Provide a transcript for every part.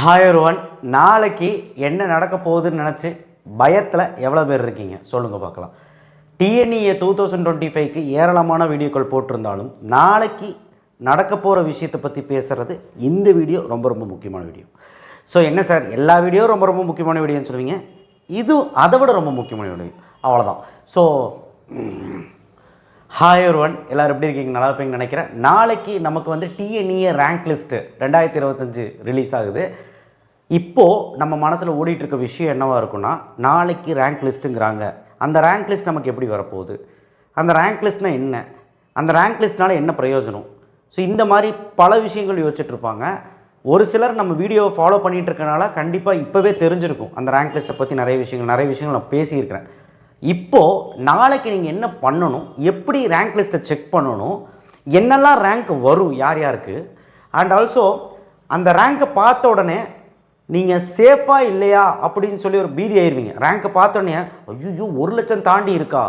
Hi ஒருவன் நாளைக்கு என்ன நடக்க போகுதுன்னு நினச்சி பயத்தில் எவ்வளோ பேர் இருக்கீங்க? சொல்லுங்கள் பார்க்கலாம். டிஎன்இஏ டூ தௌசண்ட் டுவெண்ட்டி ஃபைவ்க்கு ஏராளமான வீடியோக்கள் போட்டிருந்தாலும் நாளைக்கு நடக்க போகிற விஷயத்தை பற்றி பேசுகிறது இந்த வீடியோ ரொம்ப ரொம்ப முக்கியமான வீடியோ. ஸோ என்ன சார்? எல்லா வீடியோ ரொம்ப ரொம்ப முக்கியமான வீடியோன்னு சொல்லுவீங்க. இது அதை விட ரொம்ப முக்கியமான வீடியோ. அவ்வளோதான் ஸோ ஹாய் ஒருவன் எல்லோரும் எப்படி இருக்கீங்க? நல்லா இருப்பீங்கன்னு நினைக்கிறேன். நாளைக்கு நமக்கு வந்து டிஎன்இஏ ரேங்க் லிஸ்ட்டு ரெண்டாயிரத்தி இருபத்தஞ்சு ரிலீஸ் ஆகுது. இப்போது நம்ம மனசில் ஓடிட்டுருக்க விஷயம் என்னவாக இருக்குன்னா நாளைக்கு ரேங்க் லிஸ்ட்டுங்கிறாங்க அந்த ரேங்க் லிஸ்ட் நமக்கு எப்படி வரப்போகுது? அந்த ரேங்க் லிஸ்ட்னால் என்ன? அந்த ரேங்க் லிஸ்ட்னால என்ன பிரயோஜனம்? ஸோ இந்த மாதிரி பல விஷயங்கள் யோசிச்சுட்ருப்பாங்க ஒரு சிலர் நம்ம வீடியோவை ஃபாலோ பண்ணிகிட்டு இருக்கனால கண்டிப்பாக இப்போவே தெரிஞ்சிருக்கும். அந்த ரேங்க் லிஸ்ட்டை பற்றி நிறைய விஷயங்கள் நிறைய விஷயங்கள் நான் பேசியிருக்கிறேன். இப்போது நாளைக்கு நீங்கள் என்ன பண்ணணும்? எப்படி ரேங்க் லிஸ்ட்டை செக் பண்ணணும்? என்னெல்லாம் ரேங்க் வரும்? யார் யாருக்கு? அண்ட் ஆல்சோ அந்த ரேங்க்கை பார்த்த உடனே நீங்கள் சேஃபாக இல்லையா அப்படின்னு சொல்லி ஒரு பீதி ஆயிடுவீங்க ரேங்க்கை பார்த்தோன்னே ஐயோ ஒரு லட்சம் தாண்டி இருக்கா?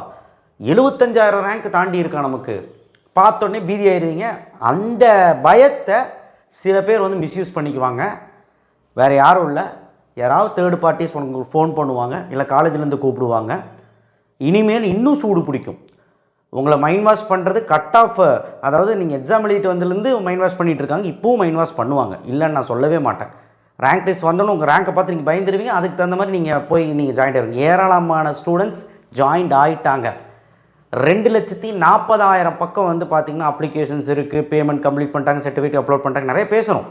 எழுபத்தஞ்சாயிரம் ரேங்க் தாண்டி இருக்கா நமக்கு? பார்த்தோன்னே பீதி ஆயிடுவீங்க அந்த பயத்தை சில பேர் வந்து மிஸ்யூஸ் பண்ணிக்குவாங்க. வேறு யாரும் இல்லை. யாராவது தேர்ட் பார்ட்டிஸ் உங்களுக்கு ஃபோன் பண்ணுவாங்க இல்லை காலேஜ்லேருந்து கூப்பிடுவாங்க. இனிமேல் இன்னும் சூடு பிடிக்கும். உங்களை மைண்ட் வாஷ் பண்ணுறது கட் ஆஃப் அதாவது நீங்கள் எக்ஸாம் எழுதிட்டு வந்ததுலேருந்து மைண்ட் வாஷ் பண்ணிகிட்டு இருக்காங்க. இப்போவும் மைண்ட் வாஷ் பண்ணுவாங்க. இல்லைன்னு நான் சொல்லவே மாட்டேன். ரேங்க் லிஸ்ட் வந்தோன்னு உங்கள் ரேங்கை பார்த்து நீங்கள் பயந்துருவீங்க. அதுக்கு தகுந்த மாதிரி நீங்கள் போய் நீங்கள் ஜாயின் ஆகிருங்க ஏராளமான ஸ்டூடெண்ட்ஸ் ஜாயின்ட் ஆகிட்டாங்க ரெண்டு லட்சத்தி நாற்பதாயிரம் பக்கம் வந்து பார்த்திங்கன்னா அப்ளிகேஷன்ஸ் இருக்குது பேமெண்ட் கம்ப்ளீட் பண்ணிட்டாங்க சர்டிஃபிகேட் அப்லோட் பண்ணிட்டாங்க. நிறைய பேசணும்.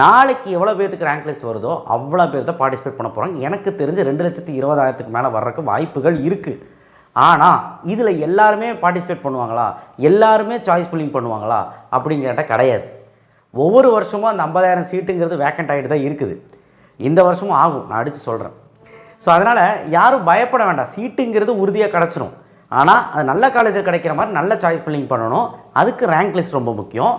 நாளைக்கு எவ்வளோ பேர்த்துக்கு ரேங்க் லிஸ்ட் வருதோ அவ்வளோ பேர் தான் பார்ட்டிசிபேட் பண்ண போகிறாங்க எனக்கு தெரிஞ்சு ரெண்டு லட்சத்தி இருபதாயிரத்துக்கு மேலே வர்றதுக்கு வாய்ப்புகள் இருக்குது ஆனால் இதில் எல்லாருமே பார்ட்டிசிபேட் பண்ணுவாங்களா? எல்லாருமே சாய்ஸ் ஃபில்லிங் பண்ணுவாங்களா? அப்படின்னு கேட்டால் கிடையாது. ஒவ்வொரு வருஷமும் அந்த ஐம்பதாயிரம் சீட்டுங்கிறது வேக்கண்ட் ஆகிட்டு தான் இருக்குது. இந்த வருஷமும் ஆகும் நான் அடித்து சொல்கிறேன் ஸோ அதனால் யாரும் பயப்பட வேண்டாம். சீட்டுங்கிறது உறுதியாக கிடச்சிரும். ஆனால் அது நல்ல காலேஜில் கிடைக்கிற மாதிரி நல்ல சாய்ஸ் பில்லிங் பண்ணணும். அதுக்கு ரேங்க் லிஸ்ட் ரொம்ப முக்கியம்.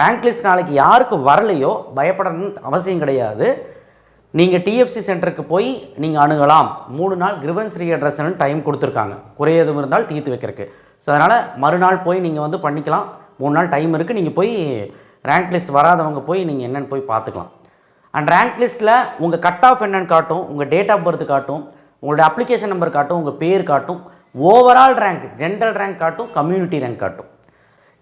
ரேங்க் லிஸ்ட் நாளைக்கு யாருக்கு வரலையோ பயப்படணும்னு அவசியம் கிடையாது. நீங்கள் டிஎஃப்சி சென்டருக்கு போய் நீங்கள் அணுகலாம். மூணு நாள் கிரிவன்ஸ் ரீஅட்ரஸ்னு டைம் கொடுத்துருக்காங்க. குறையதும் இருந்தால் தீர்த்து வைக்கிறதுக்கு. ஸோ அதனால் மறுநாள் போய் நீங்கள் வந்து பண்ணிக்கலாம். மூணு நாள் டைம் இருக்குது நீங்கள் போய் ரேங்க் லிஸ்ட் வராதவங்க போய் நீங்கள் என்னென்னு போய் பார்த்துக்கலாம். அண்ட் ரேங்க் லிஸ்ட்டில் உங்கள் கட் ஆஃப் என்னென்னு காட்டும் உங்கள் டேட் ஆஃப் பர்த் காட்டும் உங்களோட அப்ளிகேஷன் நம்பர் காட்டும் உங்கள் பேர் காட்டும் ஓவரால் ரேங்க் ஜென்ரல் ரேங்க் காட்டும் கம்யூனிட்டி ரேங்க் காட்டும்.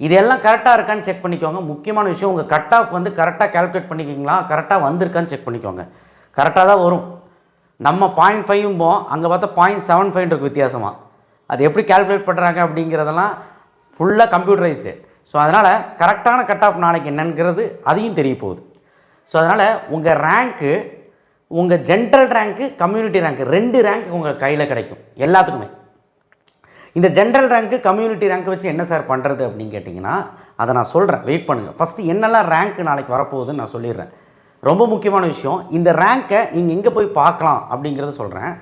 இதெல்லாம் கரெக்டாக இருக்கான்னு செக் பண்ணிக்கோங்க. முக்கியமான விஷயம் உங்கள் கட் ஆஃப் வந்து கரெக்டாக கால்குலேட் பண்ணிக்கிங்களா கரெக்டாக வந்திருக்கான்னு செக் பண்ணிக்கோங்க. கரெக்டாக தான் வரும். நம்ம பாயிண்ட் ஃபைவும் போ அங்கே பார்த்தா பாயிண்ட் செவன் ஃபைவ் இருக்குது வித்தியாசமாக அது எப்படி கால்குலேட் பண்ணுறாங்க அப்படிங்கிறதெல்லாம் ஃபுல்லாக கம்ப்யூட்டரைஸ்டு ஸோ அதனால் கரெக்டான கட் ஆஃப் நாளைக்கு என்னங்கிறது அதையும் தெரிய போகுது. ஸோ அதனால் உங்கள் ரேங்க்கு உங்கள் ஜென்ரல் ரேங்க்கு கம்யூனிட்டி ரேங்க்கு ரெண்டு ரேங்க் உங்கள் கையில் கிடைக்கும். எல்லாத்துக்குமே. இந்த ஜென்ரல் ரேங்க்கு கம்யூனிட்டி ரேங்க் வச்சு என்ன சார் பண்ணுறது அப்படின்னு கேட்டிங்கன்னா அதை நான் சொல்கிறேன் வெயிட் பண்ணுங்கள் ஃபஸ்ட்டு என்னெல்லாம் ரேங்க் நாளைக்கு வரப்போகுதுன்னு நான் சொல்லிடுறேன். ரொம்ப முக்கியமான விஷயம் இந்த ரேங்க்கை நீங்கள் எங்கே போய் பார்க்கலாம் அப்படிங்கிறத சொல்கிறேன்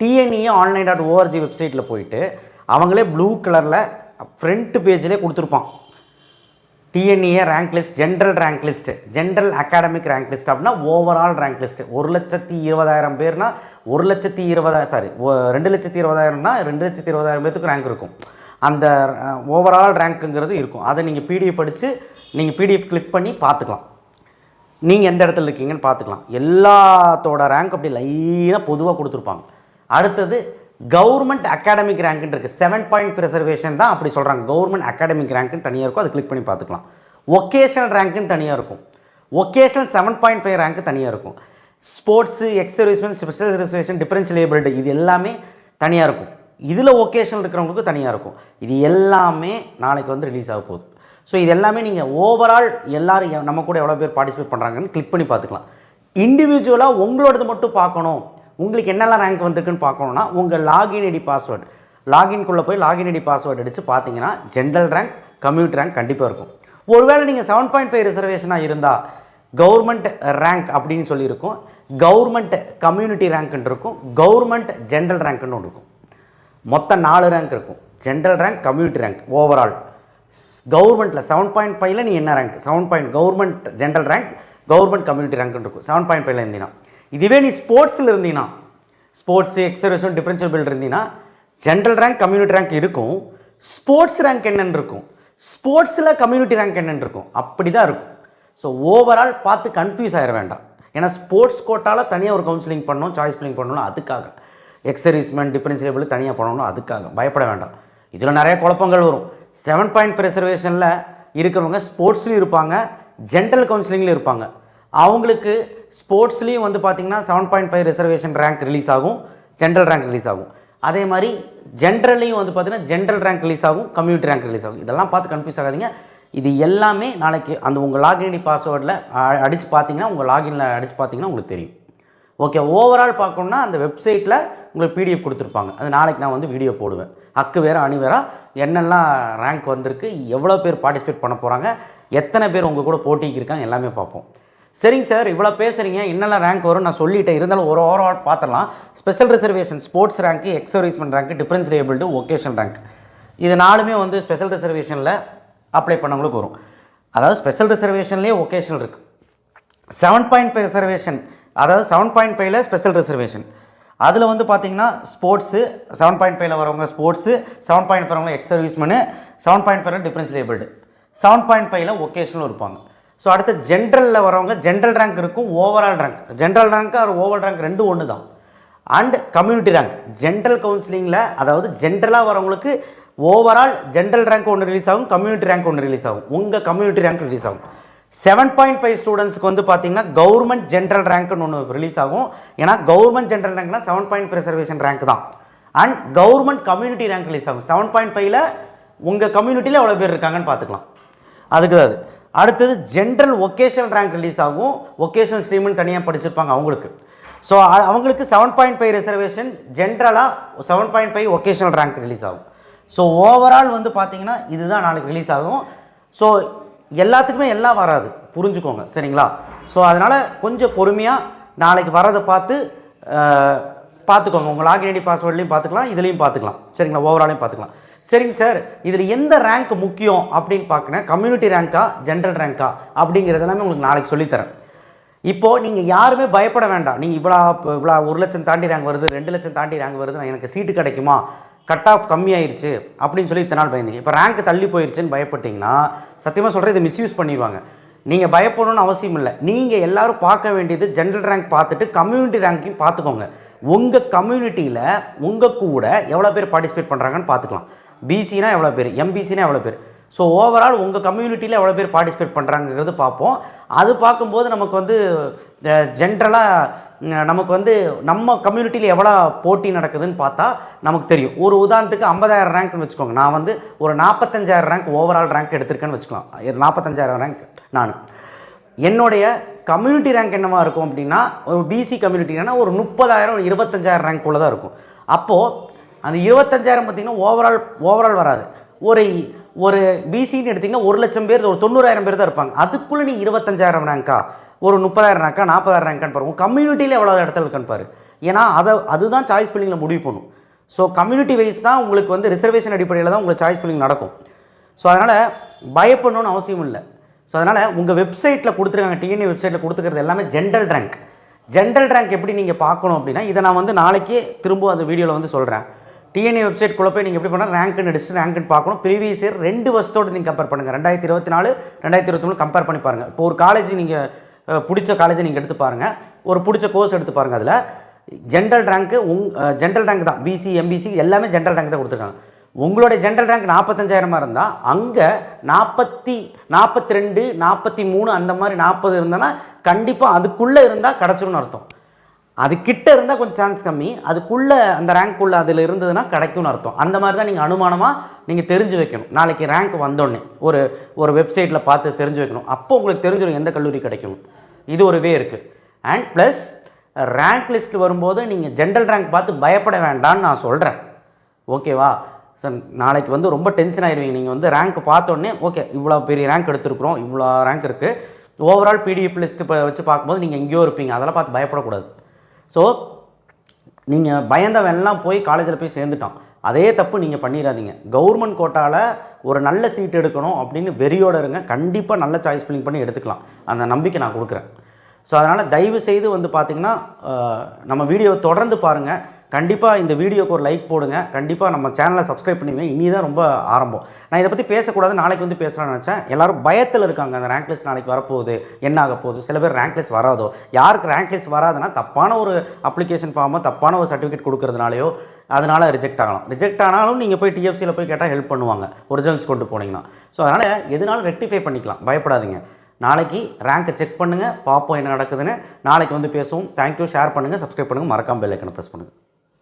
டிஎன்இஏ ஆன்லைன் டாட் ஓஆர்ஜி வெப்சைட்டில் போயிட்டு அவங்களே ப்ளூ கலரில் ஃப்ரண்ட் பேஜிலே கொடுத்துருப்பான். TNEA rank list general rank list general academic rank list அப்படின்னா ஓவரால் ரேங்க் லிஸ்ட் ஒரு லட்சத்தி இருபதாயிரம் பேர்னா ஒரு லட்சத்தி இருபதாயிரம் சாரி ரெண்டு லட்சத்தி இருபதாயிரம்னா ரெண்டு லட்சத்தி இருபதாயிரம் பேர்த்துக்கு ரேங்க் இருக்கும். அந்த ஓவரால் ரேங்க்குங்கிறது இருக்கும். அதை நீங்கள் பிடிஎஃப் படித்து நீங்கள் பிடிஎஃப் கிளிக் பண்ணி பார்த்துக்கலாம் நீங்கள் எந்த இடத்துல இருக்கீங்கன்னு பார்த்துக்கலாம் எல்லாத்தோட ரேங்க் அப்படி லைனாக பொதுவாக கொடுத்துருப்பாங்க. அடுத்தது கவர்மெண்ட் அகாடமிக் ரேங்க்னு இருக்குது செவன் பாயிண்ட் ரிசர்வேஷன் தான் அப்படி சொல்கிறாங்க கவர்மெண்ட் அகாடமிக் ரேங்க்னு தனியாக இருக்கும். அதை கிளிக் பண்ணி பார்த்துக்கலாம். ஒகேஷனல் ரேங்க்குன்னு தனியாக இருக்கும். Vocational seven point five rank தனியாக இருக்கும். Sports ex servicemen special reservation differential ability இது எல்லாமே தனியாக இருக்கும். இதில் ஒகேஷனல் இருக்கிறவங்களுக்கு தனியாக இருக்கும். இது எல்லாமே நாளைக்கு வந்து ரிலீஸ் ஆக போகுது. ஸோ இது எல்லாமே நீங்கள் ஓவரால் எல்லோரும் நம்ம கூட எவ்வளோ பேர் பார்ட்டிசிபேட் பண்ணுறாங்கன்னு கிளிக் பண்ணி பார்த்துக்கலாம். இண்டிவிஜுவலாக உங்களோடது மட்டும் பார்க்கணும். உங்களுக்கு என்னெல்லாம் ரேங்க் வந்திருக்குன்னு பார்க்கணுன்னா உங்கள் லாகின் ஐடி பாஸ்வேர்டு லாகின்குள்ளே போய் லாகின் ஐடி பாஸ்வேர்டு அடித்து பார்த்தீங்கன்னா ஜென்ரல் ரேங்க் கம்யூனிட்டி ரேங்க் கண்டிப்பாக இருக்கும். ஒருவேளை நீங்கள் செவன் பாயிண்ட் ஃபைவ் ரிசர்வேஷனாக இருந்தால் கவர்மெண்ட் ரேங்க் அப்படின்னு சொல்லியிருக்கும். கவர்மெண்ட் கம்யூனிட்டி ரேங்க்னு இருக்கும். கவர்மெண்ட் ஜென்ரல் ரேங்க்னு ஒன்று இருக்கும். மொத்தம் நாலு ரேங்க் இருக்கும். General rank community rank overall கவர்மெண்ட்டில் செவன் பாயிண்ட் ஃபைவ்ல நீ என்ன rank seven point government general rank government community ரேங்க்னு இருக்கும். செவன் பாயிண்ட் ஃபைவ்ல இருந்தீங்கன்னா இதுவே நீ ஸ்போர்ட்ஸில் இருந்தீங்கன்னா ஸ்போர்ட்ஸு எக்ஸர்வேஷன் டிஃப்ரென்ஷியல் பில்ட் இருந்தீங்கன்னா ஜென்ரல் ரேங்க் கம்யூனிட்டி ரேங்க் இருக்கும். ஸ்போர்ட்ஸ் ரேங்க் என்னென்னு இருக்கும். ஸ்போர்ட்ஸில் கம்யூனிட்டி ரேங்க் என்னென்னு இருக்கும். அப்படி தான் இருக்கும். ஸோ ஓவரால் பார்த்து கன்ஃபியூஸ் ஆகிட வேண்டாம். ஏன்னா ஸ்போர்ட்ஸ் கோட்டாவில் தனியாக ஒரு கவுன்சிலிங் பண்ணணும் சாய்ஸ் பிளிங் பண்ணணும் அதுக்காக. எக்ஸர்வீஸ்மெண்ட் டிஃபரன்ஷியபிள் தனியாக பண்ணணும் அதுக்காக. பயப்பட வேண்டாம். இதில் நிறைய குழப்பங்கள் வரும். செவன் பாயிண்ட் ரிசர்வேஷனில் இருக்கிறவங்க ஸ்போர்ட்ஸ்லையும் இருப்பாங்க ஜென்ரல் கவுன்சிலிங்லேயும் இருப்பாங்க. அவங்களுக்கு ஸ்போர்ட்ஸ்லேயும் வந்து பார்த்திங்கன்னா seven point five reservation rank release ஆகும் ஜென்ரல் ரேங்க் ரிலீஸ் ஆகும். அதே மாதிரி ஜென்ரல்லையும் வந்து பார்த்தீங்கன்னா ஜென்ரல் ரேங்க் ரிலீஸ் ஆகும் கம்யூனிட்டி ரேங்க் ரிலீஸ் ஆகும். இதெல்லாம் பார்த்து கன்ஃபியூஸ் ஆகாதீங்க. இது எல்லாமே நாளைக்கு அந்த உங்கள் லாகின் ஐடி பாஸ்வேர்டில் அடித்து பார்த்தீங்கன்னா உங்கள் லாகினில் அடித்து பார்த்தீங்கன்னா உங்களுக்கு தெரியும். ஓகே ஓவரால் பார்க்கணுன்னா அந்த வெப்சைட்டில் உங்களுக்கு பிடிஎஃப் கொடுத்துருப்பாங்க. அது நாளைக்கு நான் வந்து வீடியோ போடுவேன். அக்கு வேற அணி வேற என்னெல்லாம் ரேங்க் வந்திருக்கு எவ்வளோ பேர் பார்ட்டிசிபேட் பண்ண போகிறாங்க எத்தனை பேர் உங்கள் கூட போட்டிக்கு இருக்காங்க எல்லாமே பார்ப்போம். சரிங்க சார் இவ்வளோ பேசுகிறீங்க என்னெல்லாம் ரேங்க் வரும் நான் சொல்லிட்டேன். இருந்தாலும் ஒரு ஓவரால் பார்த்துடலாம். Special reservation sports rank ex servicemen rank difference labelled vocation rank இது நாலுமே வந்து ஸ்பெஷல் ரிசர்வேஷனில் அப்ளை பண்ணவங்களுக்கு வரும். அதாவது ஸ்பெஷல் ரிசர்வேஷன்லேயே ஒகேஷனல் இருக்குது செவன் பாயிண்ட் ஃபைவ் ரிசர்வேஷன் அதாவது செவன் பாயிண்ட் ஃபைவ்ல ஸ்பெஷல் ரிசர்வேஷன் அதில் வந்து பார்த்தீங்கன்னா ஸ்போர்ட்ஸு செவன் பாயிண்ட் ஃபைவ்ல வரவங்க ஸ்போர்ட்ஸு செவன் பாயிண்ட் வரவங்க எக்ஸ் சர்வீஸ்மெனு செவன் பாயிண்ட் ஃபைவ்ல டிஃபரன்ஸ் லேபிள்டு செவன் பாயிண்ட் ஃபைவ்ல ஒகேஷனும் இருப்பாங்க. ஸோ அடுத்து ஜென்ரலில் வரவங்க ஜென்ரல் ரேங்க் இருக்கும் ஓவரால் ரேங்க் ஜென்ரல் ரேங்க் அது ஓவரால் ரேங்க் ரெண்டும் ஒன்று தான் அண்ட் கம்யூனிட்டி ரேங்க் ஜென்ரல் கவுன்சிலிங்கில் அதாவது ஜென்ரலாக வரவங்களுக்கு ஓவரால் ஜென்ரல் ரேங்க் ஒன்று ரிலீஸ் ஆகும் கம்யூனிட்டி ரேங்க் ஒன்று ரிலீஸ் ஆகும். உங்கள் கம்யூனிட்டி ரேங்க் ரிலீஸ் ஆகும். செவன் பாயிண்ட் ஃபைவ் ஸ்டூடெண்ட்ஸ்க்கு வந்து பார்த்தீங்கன்னா கவர்மெண்ட் ஜென்ரல் ரேங்க்னு ஒன்று ரிலீஸ் ஆகும். ஏன்னா கவர்மெண்ட் ஜென்ரல் ரேங்க்னா செவன் பாயிண்ட் ரிசர்வேஷன் ரேங்க் தான். And government community rank release ஆகும். செவன் பாயிண்ட் ஃபைவ்ல உங்கள் கம்யூனிட்டியில் எவ்வளோ பேர் இருக்காங்கன்னு பார்த்துக்கலாம் அதுக்கு அது அடுத்தது ஜென்ரல் ஒகேஷனல் ரேங்க் ரிலீஸ் ஆகும். ஒகேஷனல் ஸ்ட்ரீம்னு தனியாக படிச்சிருப்பாங்க அவங்களுக்கு. ஸோ அவங்களுக்கு செவன் பாயிண்ட் ஃபைவ் ரிசர்வேஷன் ஜென்ரலாக seven point five vocational rank release ஆகும். ஸோ ஓவரால் வந்து பார்த்தீங்கன்னா இதுதான் நாளைக்கு ரிலீஸ் ஆகும். ஸோ எல்லாத்துக்குமே எல்லாம் வராது. புரிஞ்சுக்கோங்க. சரிங்களா? ஸோ அதனால் கொஞ்சம் பொறுமையாக நாளைக்கு வரதை பார்த்து பார்த்துக்கோங்க. உங்கள் லாகின் ஐடி பாஸ்வேர்ட்லையும் பார்த்துக்கலாம். இதுலேயும் பார்த்துக்கலாம். சரிங்களா? ஓவராலையும் பார்த்துக்கலாம். சரிங்க சார் இதில் எந்த ரேங்க் முக்கியம் அப்படின்னு பார்க்கணும் கம்யூனிட்டி ரேங்க்கா ஜென்ரல் ரேங்க்கா அப்படிங்கிறது எல்லாமே உங்களுக்கு நாளைக்கு சொல்லித்தரேன். இப்போது நீங்கள் யாருமே பயப்பட வேண்டாம். நீங்கள் இவ்வளோ இவ்வளோ ஒரு லட்சம் தாண்டி ரேங்க் வருது ரெண்டு லட்சம் தாண்டி ரேங்க் வருது நான் எனக்கு சீட்டு கிடைக்குமா? கட் ஆஃப் கம்மியாயிருச்சு அப்படின்னு சொல்லி இத்தனை நாள் பயந்தீங்க. இப்போ ரேங்க் தள்ளி போயிருச்சுன்னு பயப்பட்டீங்கன்னா சத்தியமாக சொல்கிறேன் இதை மிஸ்யூஸ் பண்ணிடுவாங்க. நீங்கள் பயப்படணும்னு அவசியம் இல்லை. நீங்கள் எல்லோரும் பார்க்க வேண்டியது ஜென்ரல் ரேங்க் பார்த்துட்டு கம்யூனிட்டி ரேங்க்கையும் பார்த்துக்கோங்க. உங்கள் கம்யூனிட்டியில் உங்கள் கூட எவ்வளோ பேர் பார்ட்டிசிபேட் பண்ணுறாங்கன்னு பார்த்துக்கலாம். பிசினா எவ்வளோ பேர்? எம்பிசினா எவ்வளோ பேர்? ஸோ ஓவரால் உங்கள் கம்யூனிட்டியில் எவ்வளோ பேர் பார்ட்டிசிபேட் பண்ணுறாங்கிறது பார்ப்போம். அது பார்க்கும்போது நமக்கு வந்து ஜென்ரலாக நமக்கு வந்து நம்ம கம்யூனிட்டியில் எவ்வளோ போட்டி நடக்குதுன்னு பார்த்தா நமக்கு தெரியும். ஒரு உதாரணத்துக்கு ஐம்பதாயிரம் ரேங்க்னு வச்சுக்கோங்க. நான் வந்து ஒரு நாற்பத்தஞ்சாயிரம் ரேங்க் ஓவரால் ரேங்க் எடுத்திருக்கேன்னு வச்சுக்கலாம். நாற்பத்தஞ்சாயிரம் ரேங்க் நான். என்னுடைய கம்யூனிட்டி ரேங்க் என்னவாக இருக்கும் அப்படின்னா ஒரு பிசி கம்யூனிட்டினா ஒரு முப்பதாயிரம் இருபத்தஞ்சாயிரம் ரேங்க் தான் இருக்கும். அப்போது அந்த இருபத்தஞ்சாயிரம் பார்த்தீங்கன்னா ஓவரால் ஓவரால் வராது. ஒரு ஒரு பிசின்னு எடுத்திங்கன்னா ஒரு லட்சம் பேர் ஒரு தொண்ணூறாயிரம் பேர் தான் இருப்பாங்க. அதுக்குள்ளே நீ இருபத்தஞ்சாயிரம் ரேங்க்கா ஒரு முப்பதாயிரம் ரேங்க்கா நாற்பதாயிரம் ரேங்க்கான்னு பாருங்க கம்யூனிட்டியில் எவ்வளோ இடத்துல இருக்கான்னு பாரு. ஏன்னா அதை அதுதான் சாய்ஸ் பில்லிங்கில் முடிவு பண்ணும். ஸோ கம்யூனிட்டி வைஸ் தான் உங்களுக்கு வந்து ரிசர்வேஷன் அடிப்படையில் தான் உங்களுக்கு சாய்ஸ் பில்லிங் நடக்கும். ஸோ அதனால் பயப்படணும்னு அவசியம் இல்லை. ஸோ அதனால் உங்கள் வெப்சைட்டில் கொடுத்துருக்காங்க டிஎன்ஏ வெப்சைட்டில் கொடுத்துக்கிறது எல்லாமே ஜென்ரல் ரேங்க் ஜென்ரல் ரேங்க் எப்படி நீங்கள் பார்க்கணும் அப்படின்னா இதை நான் வந்து நாளைக்கே திரும்ப அந்த வீடியோவில் வந்து சொல்கிறேன் டிஎன்ஏ வெப்சைட் போய் நீங்கள் எப்படி பண்ணால் ரேங்க்னு அடிச்சு ரேங்க்னு பார்க்கணும். ப்ரீவியஸ் இயர் ரெண்டு வருஷத்தோடு நீங்கள் கம்பேர் பண்ணுங்கள் ரெண்டாயிரத்தி இருபத்தி நாலு ரெண்டாயிரத்தி இருபத்தி மூணு கம்பேர் பண்ணி பாருங்கள் இப்போ ஒரு காலேஜ் நீங்கள் பிடிச்ச காலேஜை நீங்கள் எடுத்து பாருங்கள் ஒரு பிடிச்ச கோர்ஸ் எடுத்து பாருங்கள் அதில். ஜென்ரல் ரேங்க்கு உங் ஜென்ரல் ரேங்க் தான். பிசி எம்பிசி எல்லாமே ஜென்ரல் ரேங்க் தான் கொடுத்துருக்காங்க. உங்களுடைய ஜென்ரல் ரேங்க் நாற்பத்தஞ்சாயிரமா இருந்தால் அங்கே நாற்பத்தி நாற்பத்தி ரெண்டு நாற்பத்தி மூணு அந்த மாதிரி நாற்பது இருந்தோன்னா கண்டிப்பாக அதுக்குள்ளே இருந்தால் கிடச்சிரும்னு அர்த்தம். அது கிட்ட இருந்தால் கொஞ்சம் சான்ஸ் கம்மி. அதுக்குள்ளே அந்த ரேங்க்குள்ளே அதில் இருந்ததுன்னா கிடைக்கும்னு அர்த்தம். அந்த மாதிரி தான் நீங்கள் அனுமானமாக நீங்கள் தெரிஞ்சு வைக்கணும். நாளைக்கு ரேங்க் வந்தோடனே ஒரு ஒரு வெப்சைட்டில் பார்த்து தெரிஞ்சு வைக்கணும். அப்போ உங்களுக்கு தெரிஞ்சிடும் எந்த கல்லூரி கிடைக்கும் இது ஒரு வே இருக்குது அண்ட் ப்ளஸ் ரேங்க் லிஸ்ட் வரும்போது நீங்கள் ஜென்ரல் ரேங்க் பார்த்து பயப்பட வேண்டாம்னு நான் சொல்கிறேன் ஓகேவா சார் நாளைக்கு வந்து ரொம்ப டென்ஷன் ஆயிடுவீங்க நீங்கள் வந்து ரேங்க் பார்த்தோன்னே ஓகே இவ்வளோ பெரிய ரேங்க் எடுத்துருக்குறோம். இவ்வளோ ரேங்க் இருக்குது ஓவரால் பிடிஎஃப் லிஸ்ட்டு வச்சு பார்க்கும்போது நீங்கள் எங்கேயோ இருப்பீங்க. அதெல்லாம் பார்த்து பயப்படக்கூடாது. ஸோ நீங்கள் பயந்தவன்லாம் போய் காலேஜில் போய் சேர்ந்துட்டான். அதே தப்பு நீங்கள் பண்ணிடாதீங்க கவர்மெண்ட் கோட்டாவில் ஒரு நல்ல சீட் எடுக்கணும் அப்படின்னு வெறியோடு இருங்க. கண்டிப்பாக நல்ல சாய்ஸ் ஃபில்லிங் பண்ணி எடுத்துக்கலாம். அந்த நம்பிக்கை நான் கொடுக்குறேன். ஸோ அதனால் தயவு செய்து வந்து பார்த்திங்கன்னா நம்ம வீடியோவை தொடர்ந்து பாருங்கள் கண்டிப்பாக இந்த வீடியோக்கு ஒரு லைக் போடுங்க. கண்டிப்பாக நம்ம சேனலை சப்ஸ்கிரைப் பண்ணுவீங்க இனி தான் ரொம்ப ஆரம்பம். நான் இதை பற்றி பேசக்கூடாது. நாளைக்கு வந்து பேசலாம்னு நினச்சேன். எல்லாரும் பயத்தில் இருக்காங்க. அந்த ரேங்க் லிஸ்ட் நாளைக்கு வரப்போகுது. என்ன ஆக போகுது? சில பேர் ரேங்க் லிஸ்ட் வராதோ? யாருக்கு ரேங்க் லிஸ்ட் வராதுன்னா தப்பான ஒரு அப்ளிகேஷன் ஃபார்மோ தப்பான ஒரு சர்டிஃபிகேட் கொடுக்கறதுனாலையோ அதனால் ரிஜெக்ட் ஆகலாம். ரிஜெக்ட் ஆனாலும் நீங்கள் போய் டிஎஃப்சியில் போய் கேட்டால் ஹெல்ப் பண்ணுவாங்க. ஒரிஜினல்ஸ் கொண்டு போனீங்கன்னா. ஸோ அதனால் எதுனாலும் ரெக்டிஃபை பண்ணிக்கலாம். பயப்படாதீங்க. நாளைக்கு ரேங்கை செக் பண்ணுங்கள் பார்ப்போம் என்ன நடக்குதுன்னு. நாளைக்கு வந்து பேசுவோம். தேங்க்யூ ஷேர் பண்ணுங்கள் சப்ஸ்கிரைப் பண்ணுங்கள் மறக்காமல் பெல் ஐக்கனை ப்ரெஸ் பண்ணுங்கள்